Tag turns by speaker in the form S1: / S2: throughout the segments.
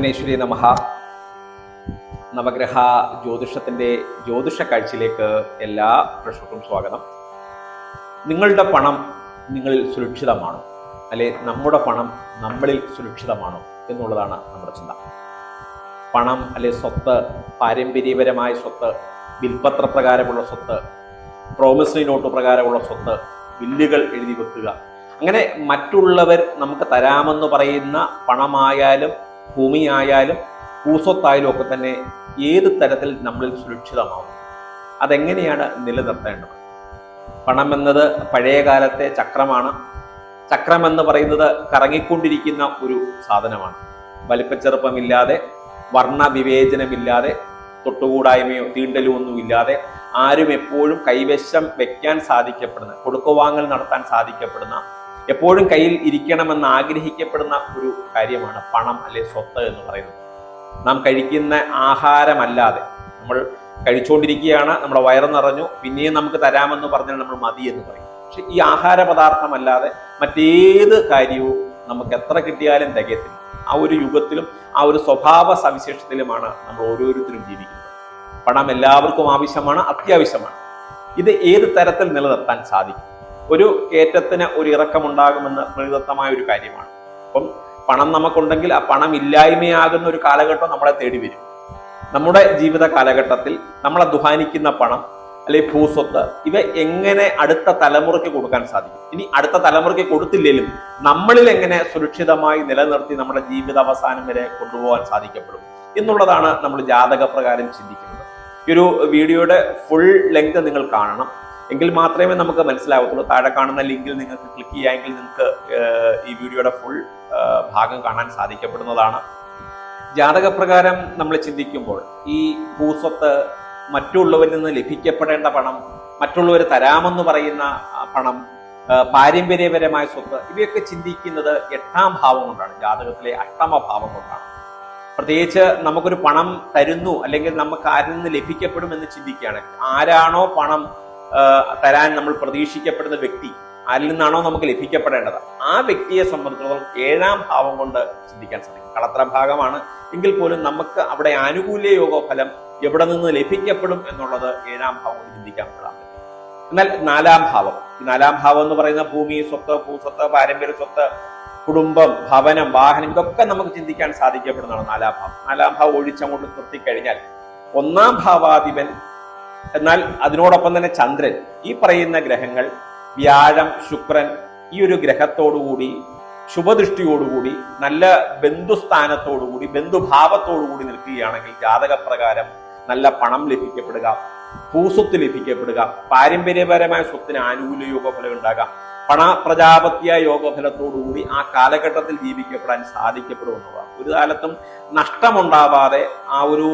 S1: ഭുവനേശ്വരി നമഹ. നവഗ്രഹ ജ്യോതിഷത്തിന്റെ ജ്യോതിഷ കാഴ്ചയിലേക്ക് എല്ലാ പ്രേക്ഷകർക്കും സ്വാഗതം. നിങ്ങളുടെ പണം നിങ്ങളിൽ സുരക്ഷിതമാണോ? അല്ലെ നമ്മുടെ പണം നമ്മളിൽ സുരക്ഷിതമാണോ എന്നുള്ളതാണ് നമ്മുടെ ചിന്ത. പണം അല്ലെ സ്വത്ത് പാരമ്പര്യപരമായ സ്വത്ത് ബിൽപത്ര പ്രകാരമുള്ള സ്വത്ത് പ്രോമിസറി നോട്ട് പ്രകാരമുള്ള സ്വത്ത് ബില്ലുകൾ എഴുതി വെക്കുക. അങ്ങനെ മറ്റുള്ളവർ നമുക്ക് തരാമെന്ന് പറയുന്ന പണമായാലും ഭൂമിയായാലും ഭൂസ്വത്തായാലും ഒക്കെ തന്നെ ഏത് തരത്തിൽ നമ്മളിൽ സുരക്ഷിതമാവും? അതെങ്ങനെയാണ് നിലനിർത്തേണ്ടത്? പണമെന്നത് പഴയകാലത്തെ പഴയ കാലത്തെ ചക്രമാണ്. ചക്രം എന്ന് പറയുന്നത് കറങ്ങിക്കൊണ്ടിരിക്കുന്ന ഒരു സാധനമാണ്. വലിപ്പച്ചെറുപ്പമില്ലാതെ വർണവിവേചനമില്ലാതെ തൊട്ടുകൂടായ്മയോ തീണ്ടലോ ഒന്നുമില്ലാതെ ആരും എപ്പോഴും കൈവശം വെക്കാൻ സാധിക്കപ്പെടുന്ന കൊടുക്കുവാങ്ങൽ നടത്താൻ സാധിക്കപ്പെടുന്ന എപ്പോഴും കയ്യിൽ ഇരിക്കണമെന്ന് ആഗ്രഹിക്കപ്പെടുന്ന ഒരു കാര്യമാണ് പണം അല്ലെ സ്വത്ത് എന്ന് പറയുന്നത്. നാം കഴിക്കുന്ന ആഹാരമല്ലാതെ നമ്മൾ കഴിച്ചുകൊണ്ടിരിക്കുകയാണ് നമ്മുടെ വയറ് നിറഞ്ഞു പിന്നെയും നമുക്ക് തരാമെന്ന് പറഞ്ഞാൽ നമ്മൾ മതി എന്ന് പറയും. പക്ഷെ ഈ ആഹാര പദാർത്ഥമല്ലാതെ മറ്റേത് കാര്യവും നമുക്ക് എത്ര കിട്ടിയാലും തികയത്തില്ല. ആ ഒരു യുഗത്തിലും ആ ഒരു സ്വഭാവ സവിശേഷത്തിലുമാണ് നമ്മൾ ഓരോരുത്തരും ജീവിക്കുന്നത്. പണം എല്ലാവർക്കും ആവശ്യമാണ് അത്യാവശ്യമാണ്. ഇത് ഏത് തരത്തിൽ നിലനിർത്താൻ സാധിക്കും? ഒരു കയറ്റത്തിന് ഒരു ഇറക്കമുണ്ടാകുമെന്ന് പ്രകൃതമായ ഒരു കാര്യമാണ്. അപ്പം പണം നമുക്കുണ്ടെങ്കിൽ ആ പണം ഇല്ലായ്മയാകുന്ന ഒരു കാലഘട്ടം നമ്മളെ തേടി വരും. നമ്മുടെ ജീവിത കാലഘട്ടത്തിൽ നമ്മൾ ദുഹാനിക്കുന്ന പണം അല്ലെങ്കിൽ ഭൂസ്വത്ത് ഇവ എങ്ങനെ അടുത്ത തലമുറയ്ക്ക് കൊടുക്കാൻ സാധിക്കും? ഇനി അടുത്ത തലമുറയ്ക്ക് കൊടുത്തില്ലെങ്കിലും നമ്മളിൽ എങ്ങനെ സുരക്ഷിതമായി നിലനിർത്തി നമ്മുടെ ജീവിത അവസാനം വരെ കൊണ്ടുപോകാൻ സാധിക്കപ്പെടും എന്നുള്ളതാണ് നമ്മൾ ജാതക പ്രകാരം ചിന്തിക്കുന്നത്. ഈ ഒരു വീഡിയോയുടെ ഫുൾ ലെങ്ത് നിങ്ങൾ കാണണം. എങ്കിൽ മാത്രമേ നമുക്ക് മനസ്സിലാവത്തുള്ളൂ. താഴെ കാണുന്ന ലിങ്കിൽ നിങ്ങൾക്ക് ക്ലിക്ക് ചെയ്യാമെങ്കിൽ നിങ്ങൾക്ക് ഈ വീഡിയോയുടെ ഫുൾ ഭാഗം കാണാൻ സാധിക്കപ്പെടുന്നതാണ്. ജാതകപ്രകാരം നമ്മൾ ചിന്തിക്കുമ്പോൾ ഈ ഭൂസ്വത്ത് മറ്റുള്ളവരിൽ നിന്ന് ലഭിക്കപ്പെടേണ്ട പണം മറ്റുള്ളവർ തരാമെന്ന് പറയുന്ന പണം പാരമ്പര്യപരമായ സ്വത്ത് ഇവയൊക്കെ ചിന്തിക്കുന്നത് എട്ടാം ഭാവം കൊണ്ടാണ് ജാതകത്തിലെ അഷ്ടമ ഭാവം കൊണ്ടാണ്. പ്രത്യേകിച്ച് നമുക്കൊരു പണം തരുന്നു അല്ലെങ്കിൽ നമുക്ക് ആരിൽ നിന്ന് ലഭിക്കപ്പെടും എന്ന് ചിന്തിക്കുകയാണ് ആരാണോ പണം തരാൻ നമ്മൾ പ്രതീക്ഷിക്കപ്പെടുന്ന വ്യക്തി അതിൽ നിന്നാണോ നമുക്ക് ലഭിക്കപ്പെടേണ്ടത്? ആ വ്യക്തിയെ സംബന്ധിച്ചിടത്തോളം ഏഴാം ഭാവം കൊണ്ട് ചിന്തിക്കാൻ സാധിക്കും. കളത്ര ഭാഗമാണ്. എങ്കിൽ പോലും നമുക്ക് അവിടെ ആനുകൂല്യ യോഗഫലം എവിടെ നിന്ന് ലഭിക്കപ്പെടും എന്നുള്ളത് ഏഴാം ഭാവം കൊണ്ട് ചിന്തിക്കാൻ പറ്റും. എന്നാൽ നാലാം ഭാവം. ഈ നാലാം ഭാവം എന്ന് പറയുന്ന ഭൂമി സ്വത്ത് ഭൂസ്വത്ത് പാരമ്പര്യ സ്വത്ത് കുടുംബം ഭവനം വാഹനം ഇതൊക്കെ നമുക്ക് ചിന്തിക്കാൻ സാധിക്കപ്പെടുന്നതാണ് നാലാം ഭാവം. നാലാം ഭാവം ഒഴിച്ചങ്ങോട്ട് നിർത്തിക്കഴിഞ്ഞാൽ ഒന്നാം ഭാവാധിപൻ എന്നാൽ അതിനോടൊപ്പം തന്നെ ചന്ദ്രൻ ഈ പറയുന്ന ഗ്രഹങ്ങൾ വ്യാഴം ശുക്രൻ ഈ ഒരു ഗ്രഹത്തോടുകൂടി ശുഭദൃഷ്ടിയോടുകൂടി നല്ല ബന്ധുസ്ഥാനത്തോടുകൂടി ബന്ധുഭാവത്തോടുകൂടി നിൽക്കുകയാണെങ്കിൽ ജാതകപ്രകാരം നല്ല പണം ലഭിക്കപ്പെടുക ഭൂസ്വത്ത് ലഭിക്കപ്പെടുക പാരമ്പര്യപരമായ സ്വത്തിന് ആനുകൂല്യ യോഗഫലം ഉണ്ടാകാം പണ പ്രജാപത്യ യോഗഫലത്തോടുകൂടി ആ കാലഘട്ടത്തിൽ ജീവിക്കപ്പെടാൻ സാധിക്കപ്പെടും എന്നുള്ളതാണ്. ഒരു കാലത്തും നഷ്ടമുണ്ടാവാതെ ആ ഒരു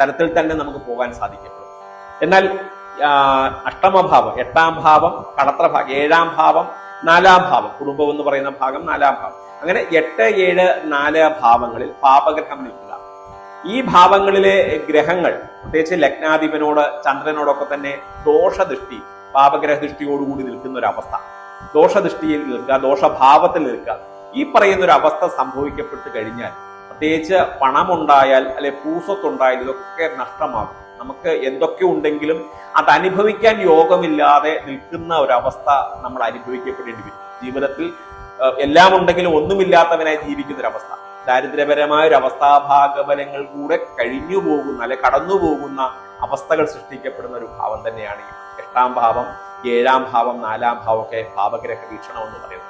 S1: തരത്തിൽ തന്നെ നമുക്ക് പോകാൻ സാധിക്കപ്പെടും എന്നാൽ അഷ്ടമഭാവം എട്ടാം ഭാവം കടത്ര ഭാഗം ഏഴാം ഭാവം നാലാം ഭാവം കുടുംബം എന്ന് പറയുന്ന ഭാഗം നാലാം ഭാവം. അങ്ങനെ എട്ട് ഏഴ് നാല് ഭാവങ്ങളിൽ പാപഗ്രഹം നിൽക്കുക. ഈ ഭാവങ്ങളിലെ ഗ്രഹങ്ങൾ പ്രത്യേകിച്ച് ലഗ്നാധിപനോട് ചന്ദ്രനോടൊക്കെ തന്നെ ദോഷദൃഷ്ടി പാപഗ്രഹ ദൃഷ്ടിയോടുകൂടി നിൽക്കുന്ന ഒരു അവസ്ഥ ദോഷദൃഷ്ടിയിൽ നിൽക്കുക ദോഷഭാവത്തിൽ നിൽക്കുക. ഈ പറയുന്ന ഒരു അവസ്ഥ സംഭവിക്കപ്പെട്ട് കഴിഞ്ഞാൽ പ്രത്യേകിച്ച് പണമുണ്ടായാൽ അല്ലെ പൂസത്തുണ്ടായാൽ ഇതൊക്കെ നഷ്ടമാകും. നമുക്ക് എന്തൊക്കെ ഉണ്ടെങ്കിലും അത് അനുഭവിക്കാൻ യോഗമില്ലാതെ നിൽക്കുന്ന ഒരവസ്ഥ നമ്മൾ അനുഭവിക്കപ്പെടേണ്ടി വരും. ജീവിതത്തിൽ എല്ലാം ഉണ്ടെങ്കിലും ഒന്നുമില്ലാത്തവനായി ജീവിക്കുന്ന ഒരവസ്ഥ. ദാരിദ്ര്യപരമായ ഒരു അവസ്ഥാഭാഗബലങ്ങൾ കൂടെ കഴിഞ്ഞു പോകുന്ന അല്ലെ കടന്നു പോകുന്ന അവസ്ഥകൾ സൃഷ്ടിക്കപ്പെടുന്ന ഒരു ഭാവം തന്നെയാണ് എട്ടാം ഭാവം ഏഴാം ഭാവം നാലാം ഭാവം ഒക്കെ ഭാവഗ്രഹ വീക്ഷണം എന്ന് പറയുന്നത്.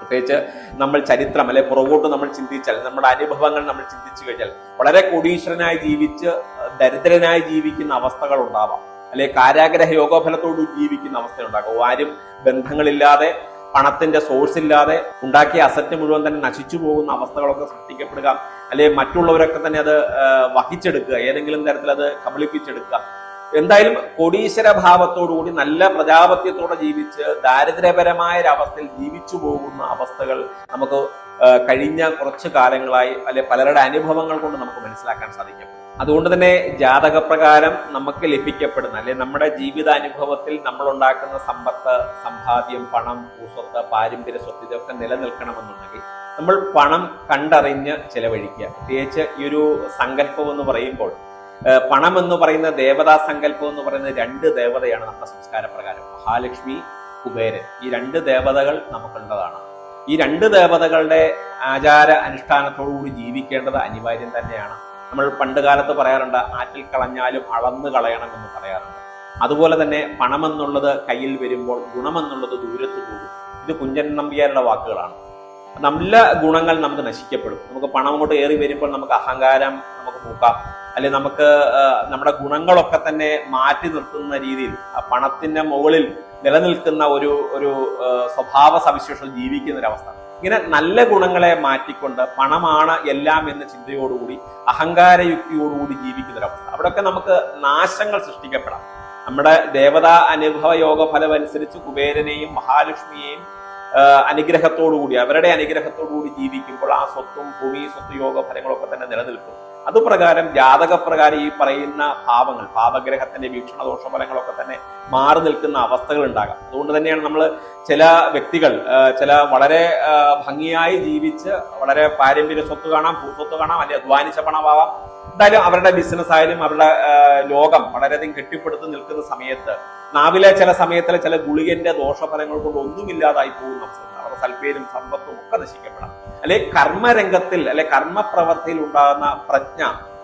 S1: പ്രത്യേകിച്ച് നമ്മൾ ചരിത്രം അല്ലെ പുറകോട്ട് നമ്മൾ ചിന്തിച്ചാൽ നമ്മുടെ അനുഭവങ്ങൾ നമ്മൾ ചിന്തിച്ചു കഴിഞ്ഞാൽ വളരെ കോടീശ്വരനായി ജീവിച്ച് ദരിദ്രനായി ജീവിക്കുന്ന അവസ്ഥകൾ ഉണ്ടാവാം. അല്ലെ കാരാഗ്രഹ യോഗഫലത്തോട് ജീവിക്കുന്ന അവസ്ഥ ഉണ്ടാകും. ആരും ബന്ധങ്ങളില്ലാതെ പണത്തിന്റെ സോഴ്സ് ഇല്ലാതെ ഉണ്ടാക്കിയ അസറ്റ് മുഴുവൻ തന്നെ നശിച്ചു പോകുന്ന അവസ്ഥകളൊക്കെ സൃഷ്ടിക്കപ്പെടുക. അല്ലെങ്കിൽ മറ്റുള്ളവരൊക്കെ തന്നെ അത് വഹിച്ചെടുക്കുക. ഏതെങ്കിലും തരത്തിൽ അത് കബളിപ്പിച്ചെടുക്കുക. എന്തായാലും കോടീശ്വര ഭാവത്തോടുകൂടി നല്ല പ്രജാപത്യത്തോടെ ജീവിച്ച് ദാരിദ്ര്യപരമായ ഒരു അവസ്ഥയിൽ ജീവിച്ചു പോകുന്ന അവസ്ഥകൾ നമുക്ക് കഴിഞ്ഞ കുറച്ച് കാലങ്ങളായി അല്ലെ പലരുടെ അനുഭവങ്ങൾ കൊണ്ട് നമുക്ക് മനസ്സിലാക്കാൻ സാധിക്കും. അതുകൊണ്ട് തന്നെ ജാതകപ്രകാരം നമുക്ക് ലഭിക്കപ്പെടുന്ന അല്ലെ നമ്മുടെ ജീവിതാനുഭവത്തിൽ നമ്മൾ ഉണ്ടാക്കുന്ന സമ്പത്ത് സമ്പാദ്യം പണം ഭൂസ്വത്ത് പാരമ്പര്യ സ്വത്ത് ഇതൊക്കെ നിലനിൽക്കണമെന്നുണ്ടെങ്കിൽ നമ്മൾ പണം കണ്ടറിഞ്ഞ് ചെലവഴിക്കുക. പ്രത്യേകിച്ച് ഈ ഒരു സങ്കല്പം എന്ന് പറയുമ്പോൾ പണം എന്ന് പറയുന്ന ദേവതാ സങ്കല്പം എന്ന് പറയുന്ന രണ്ട് ദേവതയാണ് നമ്മുടെ സംസ്കാര പ്രകാരം മഹാലക്ഷ്മി കുബേരൻ. ഈ രണ്ട് ദേവതകൾ നമുക്കുള്ളതാണ്. ഈ രണ്ട് ദേവതകളുടെ ആചാര അനുഷ്ഠാനത്തോടുകൂടി ജീവിക്കേണ്ടത് അനിവാര്യം തന്നെയാണ്. നമ്മൾ പണ്ട് കാലത്ത് പറയാറുണ്ട് ആറ്റിൽ കളഞ്ഞാലും അളന്ന് കളയണം എന്ന് പറയാറുണ്ട്. അതുപോലെ തന്നെ പണമെന്നുള്ളത് കയ്യിൽ വരുമ്പോൾ ഗുണമെന്നുള്ളത് ദൂരത്ത് പോകും. ഇത് കുഞ്ചൻ നമ്പ്യാരുടെ വാക്കുകളാണ്. നല്ല ഗുണങ്ങൾ നമുക്ക് നശിക്കപ്പെടും. നമുക്ക് പണം അങ്ങോട്ട് ഏറി വരുമ്പോൾ നമുക്ക് അഹങ്കാരം നമുക്ക് നോക്കാം അല്ലെങ്കിൽ നമുക്ക് നമ്മുടെ ഗുണങ്ങളൊക്കെ തന്നെ മാറ്റി നിർത്തുന്ന രീതിയിൽ ആ പണത്തിന്റെ മുകളിൽ നിലനിൽക്കുന്ന ഒരു ഒരു സ്വഭാവ സവിശേഷത ജീവിക്കുന്ന ഒരു അവസ്ഥ ഇങ്ങനെ നല്ല ഗുണങ്ങളെ മാറ്റിക്കൊണ്ട് പണമാണ് എല്ലാം എന്ന ചിന്തയോടുകൂടി അഹങ്കാരയുക്തിയോടുകൂടി ജീവിക്കുന്ന ഒരവസ്ഥ അവസ്ഥ അവിടെയൊക്കെ നമുക്ക് നാശങ്ങൾ സൃഷ്ടിക്കപ്പെടാം. നമ്മുടെ ദേവതാ അനുഭവ യോഗ ഫലം അനുസരിച്ച് കുബേരനെയും മഹാലക്ഷ്മിയെയും അനുഗ്രഹത്തോടുകൂടി അവരുടെ അനുഗ്രഹത്തോടുകൂടി ജീവിക്കുമ്പോൾ ആ സ്വത്തും ഭൂമി സ്വത്ത് യോഗ ഫലങ്ങളൊക്കെ തന്നെ നിലനിൽക്കും. അതുപ്രകാരം ജാതകപ്രകാരം ഈ പറയുന്ന ഭാവങ്ങൾ പാപഗ്രഹത്തിന്റെ വീക്ഷണ ദോഷഫലങ്ങളൊക്കെ തന്നെ മാറി നിൽക്കുന്ന അവസ്ഥകൾ ഉണ്ടാകാം. അതുകൊണ്ട് തന്നെയാണ് നമ്മൾ ചില വ്യക്തികൾ ചില വളരെ ഭംഗിയായി ജീവിച്ച് വളരെ പാരമ്പര്യ സ്വത്ത് കാണാം ഭൂസ്വത്ത് കാണാം അല്ലെങ്കിൽ അധ്വാനിച്ച പണമാവാം. എന്തായാലും അവരുടെ ബിസിനസ് ആയാലും അവരുടെ ലോകം വളരെയധികം കെട്ടിപ്പടുത്ത് നിൽക്കുന്ന സമയത്ത് നാവിലെ ചില സമയത്തിലെ ചില ഗുളികന്റെ ദോഷഫലങ്ങൾ കൊണ്ട് ഒന്നുമില്ലാതായി പോകുന്ന അവസ്ഥ സൽപ്പേരും സമ്പത്തും ഒക്കെ നശിക്കപ്പെടാം. അല്ലെ കർമ്മരംഗത്തിൽ അല്ലെ കർമ്മപ്രവർത്തിയിൽ ഉണ്ടാകുന്ന പ്രജ്ഞ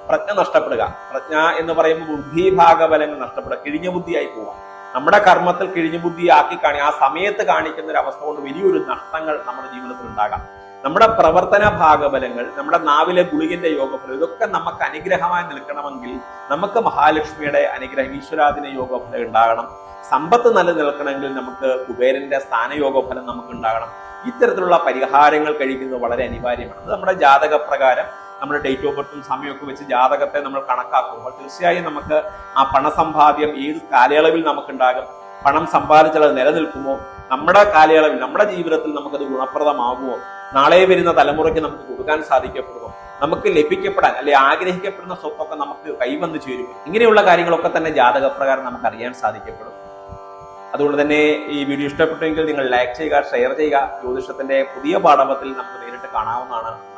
S1: പ്രജ്ഞ നഷ്ടപ്പെടുക. പ്രജ്ഞ എന്ന് പറയുമ്പോൾ ബുദ്ധിഭാഗബലങ്ങൾ നഷ്ടപ്പെടുക കിഴിഞ്ഞ ബുദ്ധിയായി പോവാം നമ്മുടെ കർമ്മത്തിൽ കിഴിഞ്ഞ ബുദ്ധിയാക്കി കാണി ആ സമയത്ത് കാണിക്കുന്ന ഒരു അവസ്ഥ കൊണ്ട് വലിയൊരു നഷ്ടങ്ങൾ നമ്മുടെ ജീവിതത്തിൽ ഉണ്ടാകാം. നമ്മുടെ പ്രവർത്തന ഭാഗബലങ്ങൾ നമ്മുടെ നാവിലെ ഗുളികന്റെ യോഗഫലം ഇതൊക്കെ നമുക്ക് അനുഗ്രഹമായി നിൽക്കണമെങ്കിൽ നമുക്ക് മഹാലക്ഷ്മിയുടെ അനുഗ്രഹം ഈശ്വരാദിന യോഗഫലം ഉണ്ടാകണം. സമ്പത്ത് നല്ല നിൽക്കണമെങ്കിൽ നമുക്ക് കുബേരന്റെ സ്ഥാനയോഗഫലം നമുക്ക് ഉണ്ടാകണം. ഇത്തരത്തിലുള്ള പരിഹാരങ്ങൾ കഴിക്കുന്നത് വളരെ അനിവാര്യമാണ്. അത് നമ്മുടെ ജാതക പ്രകാരം നമ്മുടെ ഡേറ്റ് ഓഫ് ബർത്തും സമയമൊക്കെ വെച്ച് ജാതകത്തെ നമ്മൾ കണക്കാക്കുമ്പോൾ തീർച്ചയായും നമുക്ക് ആ പണസമ്പാദ്യം ഏത് കാലയളവിൽ നമുക്കുണ്ടാകും പണം സമ്പാദിച്ചാൽ അത് നിലനിൽക്കുമോ നമ്മുടെ കാലയളവിൽ നമ്മുടെ ജീവിതത്തിൽ നമുക്കത് ഗുണപ്രദമാകുമോ നാളെ വരുന്ന തലമുറയ്ക്ക് നമുക്ക് കൊടുക്കാൻ സാധിക്കപ്പെടുമോ നമുക്ക് ലഭിക്കപ്പെടാൻ അല്ലെ ആഗ്രഹിക്കപ്പെടുന്ന സ്വത്തൊക്കെ നമുക്ക് കൈവന്നു ചേരും. ഇങ്ങനെയുള്ള കാര്യങ്ങളൊക്കെ തന്നെ ജാതകപ്രകാരം നമുക്ക് അറിയാൻ സാധിക്കപ്പെടും. അതുകൊണ്ട് തന്നെ ഈ വീഡിയോ ഇഷ്ടപ്പെട്ടുവെങ്കിൽ നിങ്ങൾ ലൈക്ക് ചെയ്യുക ഷെയർ ചെയ്യുക. ജ്യോതിഷത്തിന്റെ പുതിയ പാഠപത്തിൽ നമുക്ക് നേരിട്ട് കാണാവുന്നതാണ്.